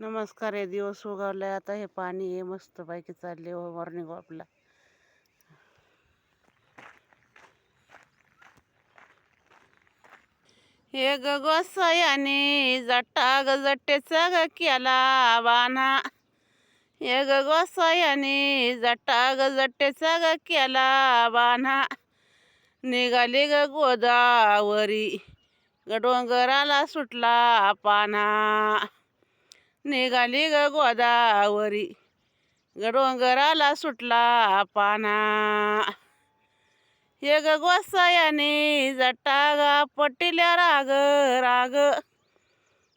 नमस्कार हे दिवस उगवलाय. आता हे पाणी हे मस्त पैकी चालले मॉर्निंग हो, वॉकला हे ग जट्टा ग जट्टेचा ग केला बाना हे ग जट्टा ग जट्टेचा ग केला बाना निघाली ग गोदावरी ग डोंगराला सुटला पाना. निघाली ग गोदावरी. ग डोंगराला सुटला पाना. हे ग गोसायाने जटा गा पटिल्या राग राग.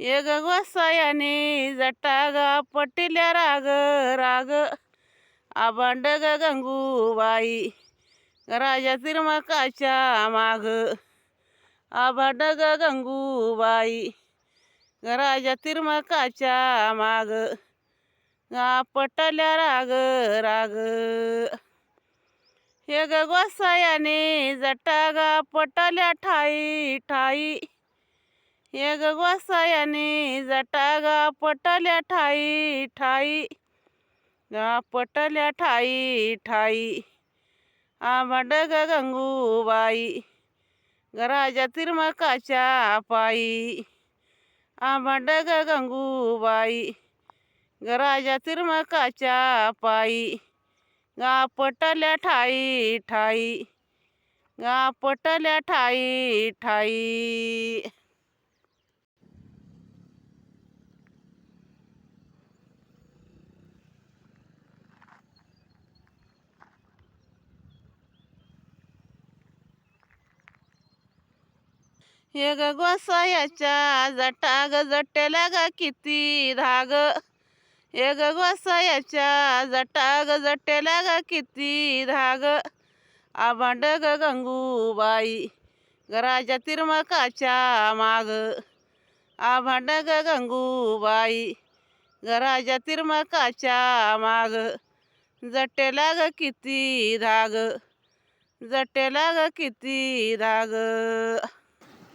हे ग गोसायाने जटा गा पटिल्या राग राग. आबांड ग गंगूबाई राजा तिरमकाच्या माग. आबांड ग गंगूबाई राजा तिरमकाच्या माग गा पटल्या राग राग. हे ग गोसायाने जटा गा पटल्या ठाई ठाई. हे ग गोसायाने जटा गा पटल्या ठाई ठाई. गा पटल्या ठाई ठाई. आंबड ग गंगूबाई गराजा तिरमकाच्या पायी. आंबड ग गंगूबाई ग राजा तिरमकाच्या पायी गा पटल्या ठाई ठाई गा पटल्या ठाई ठाई. हे ग गोसायाच्या जटा ग जटेला ग किती धाग. हे ग गोसायाच्या जटा ग जटेला ग किती धाग. आभांड ग गंगूबाई ग तिरमकाच्या माग. आभांड ग गंगूबाई घराच्या तिरमकाच्या माग. जटेला ग किती धाग. जटेला ग किती धाग.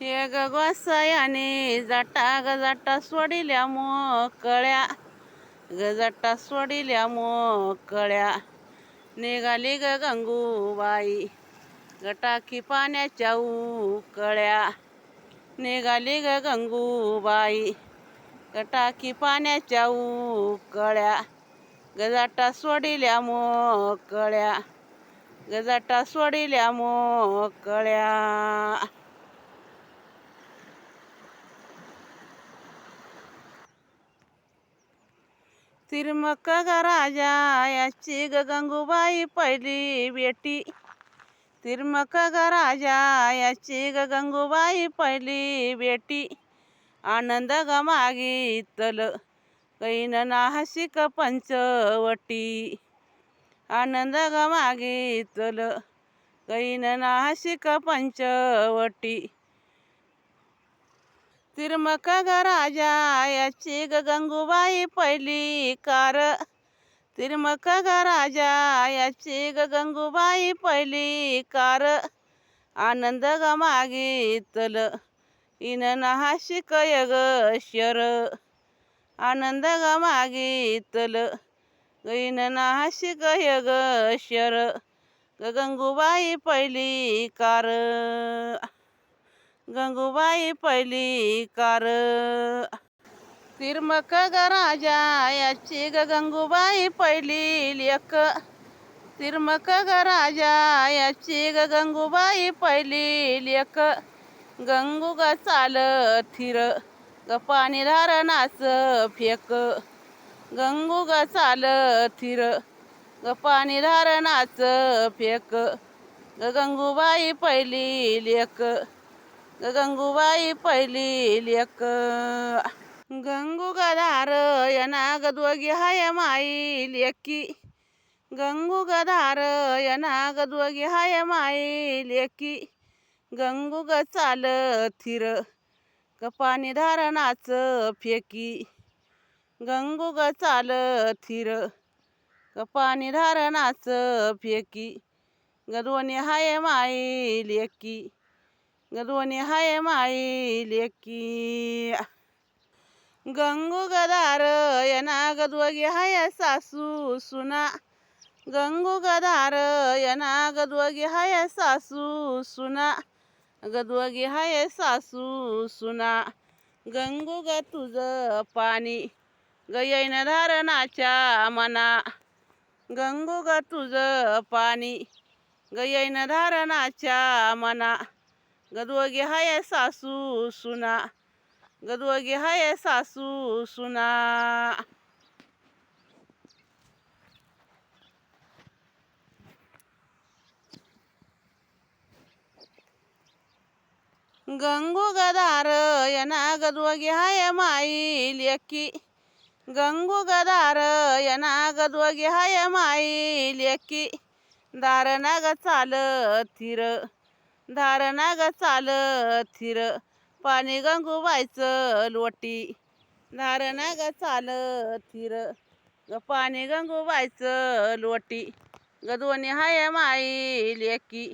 हे ग गोसायाने जाटा ग सोडिल्या मोकळ्या. गजाटा सोडिल्या मोकळ्या. निघाली ग गंगूबाई. गटाकी पाण्याच्या उकळ्या. निघाली ग गंगूबाई. गटाकी पाण्याच्या उकळ्या. गजाटा सोडिल्या मोकळ्या. गजाटा सोडिल्या मोकळ्या. तिरमक राजा याची ग गंगूबाई पहिली बेटी. तिरमक राजा याची ग गंगूबाई पहिली बेटी. आनंद ग मागितल कैन नाहसिक पंचवटी. आनंद ग मागितल कैन नाहसिक पंचवटी. तिरमक ग राजा याची ग गंगूबाई पहिली कार. तिरमक राजा याची ग गंगूबाई पहिली कार. आनंद ग मागितल इन नाशिक यग शर. आनंद ग मागितल इन शिकय यग शर. ग गंगूबाई पहिली कार. गंगूबाई पहिली कार तिरमक ग राजा याची ग गंगूबाई पहिली लेक तिरमक ग राजा याची ग गंगूबाई पहिली लेक गंगू ग चाल थिर ग पाणी धारणाच फेक. गंगू ग चाल थिर ग पाणी धारणाच फेक. ग गंगूबाई पहिली लेक गंगूबाई पहिली लेक. गंगू गधार यना गद्वगी हाय माई लेकी. गंगू गधार यना गद्वगी हाय माई लेकी. गंगू ग चाल थिर ग पाणी धारणाच फेकी. गंगू ग चाल थिर ग पाणी धारणाच फेकी. ग हाय माई लेकी. ग दोन्ही हाय माई लेकी गंगू गदार यना गदवगी हाय सासू सुना गंगू गदार यना गदवगी हाय सासू सुना गदवगी हाय सासू सुना गंगू ग तुझं पाणी गयैन धारणाच्या मना गंगू ग तुझं पाणी गयैन धारणाच्या मना गदवगी हाय सासू सुना गदवगी हाय सासू सुना गंगू गदार यना गदवगी हाय माई लेकी गंगू गदार यना गदवगी हाय माई लेकी दारणा ग चाल थिर धारणा ग चालत थिर पाणी गंगूबाईचं लोटी धारणा ग चाल थिर ग पाणी गंगूबाईचं लोटी गदवणी हाय माई लेकी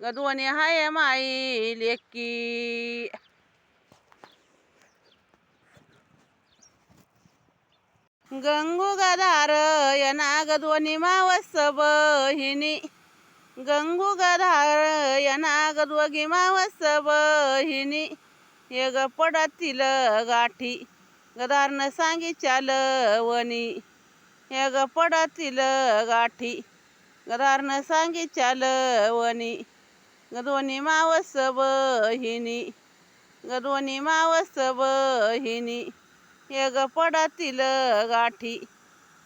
गदवणी हाय माई लेकी गंगू गदार यना दोन्ही मावस बहिणी. गंगू गदार गदवगी मावस बहिणी हे ग पडातील गाठी गदारनं सांगी चालवणी हे ग पडातील गाठी गदारनं सांगी चालवणी गदवणी मावस बहिणी गदवणी मावस बहिणी हे ग पडातील गाठी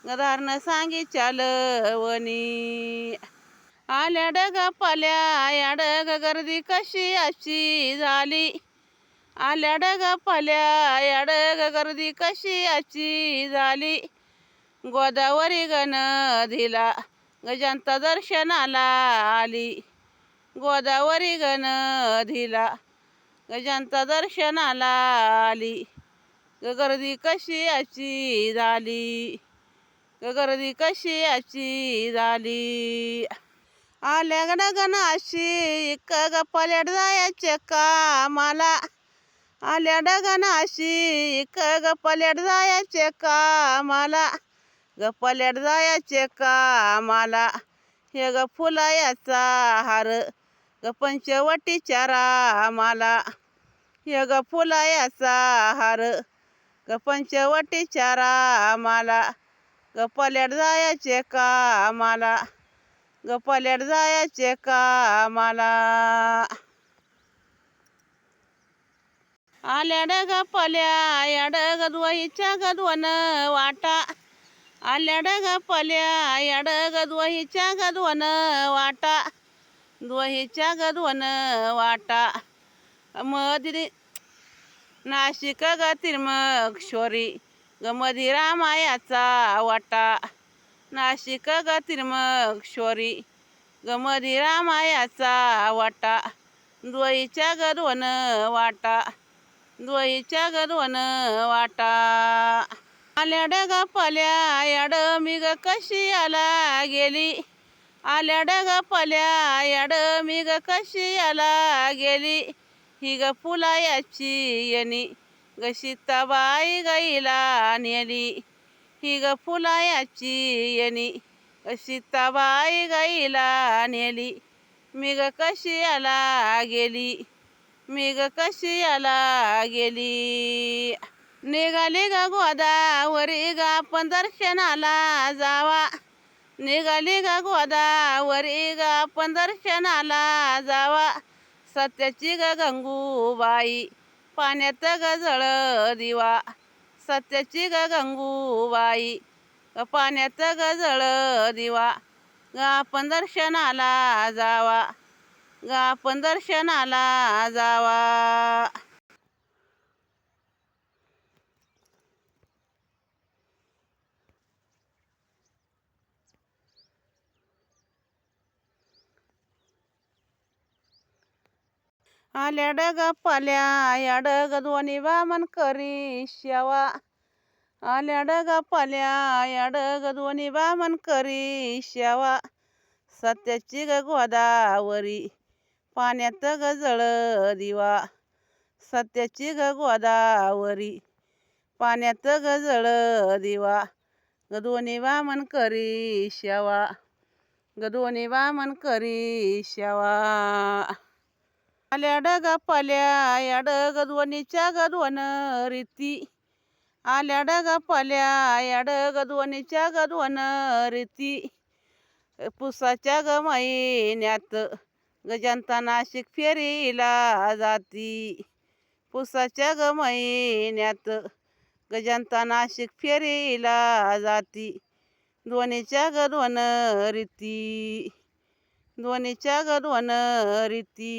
गदारनं सांगी चालवणी आल्या डग पाल्या डग गर्दी कशी अशी झाली? आल्या डग पाल्या डग गर्दी कशी अशी झाली? गोदावरी गण दिला गजांता दर्शनाला आली. गोदावरी गण दिला गजांता दर्शनाला आली. गर्दी कशी अशी झाली? गर्दी कशी अशी झाली? आल्या गणगण अशी इक ग पल्याड जायचे कामाला. आल्या डगन अशी इक ग पल्याड जायचे कामाला. ग पल्याड जायचे कामाला. हे ग फुलायाचा हार. ग पंचवटीच्या रामाला. हे ग फुलायाचा हार. ग पंचवटीच्या रामाला. ग पल्याड जायचे कामाला. ग पल्याड जायचे कामाला. आल्या डग पल्या या डग गदवन वाटा. आल्या डग पल्या या डग गदवन वाटा. द्वहीच्या गदवन वाटा. मदिरी नाशिक ग तिर्मक्षोरी ग मधी रामायाचा वाटा. नाशिक ग तिर्मक्षोरी ग मधी रामायाचा वाटा द्वहीच्या गदवन वाटा द्वहीच्या गदवन वाटा. आल्याड ग पल्या याड मी ग कशी आला गेली? आल्याड ग पल्या याड मी ग कशी आला गेली? ही ग फुलायाची येणी ग सीताबाई गाईला नेली. ही ग फुलायाची येणी. ग सीताबाई गाईला नेली. मी ग कशी आला गेली? मी ग कशी आला गेली? निघाली ग गोदावरी ग आपण दर्शनाला जावा. निघाली ग गोदावरी ग आपण दर्शनाला जावा. सत्याची ग गंगूबाई पाण्यात ग जळ दिवा. सत्याची ग गंगूबाई ग पाण्यात ग जळ दिवा गा आपण दर्शनाला जावा गा आपण दर्शनाला जावा. आल्या डग पाल्या या डग दोन्ही वामन करी शेवा. आल्या डग पाल्या या डग दोन्ही वामन करी शेवा. सत्याची ग गोदावरी पाण्यात ग जळ दिवा. सत्याची ग गोदावरी पाण्यात गजळ दिवा. दोन्ही वामन करी शेवा. दोन्ही वामन करी शेवा. आल्या डगा पाल्या या डग दोन्हीच्या गदवण रीती. आल्या डगा पाल्या या डग दोन्हीच्या गदवण रीती. पुसाच्या ग महिन्यात गजांता नाशिक फेरीला जाती. पुसाच्या ग महिन्यात गजांता नाशिक फेरीला जाती. ध्वनीच्या ग दोन रीती. दोन्हीच्या ग दोन रीती.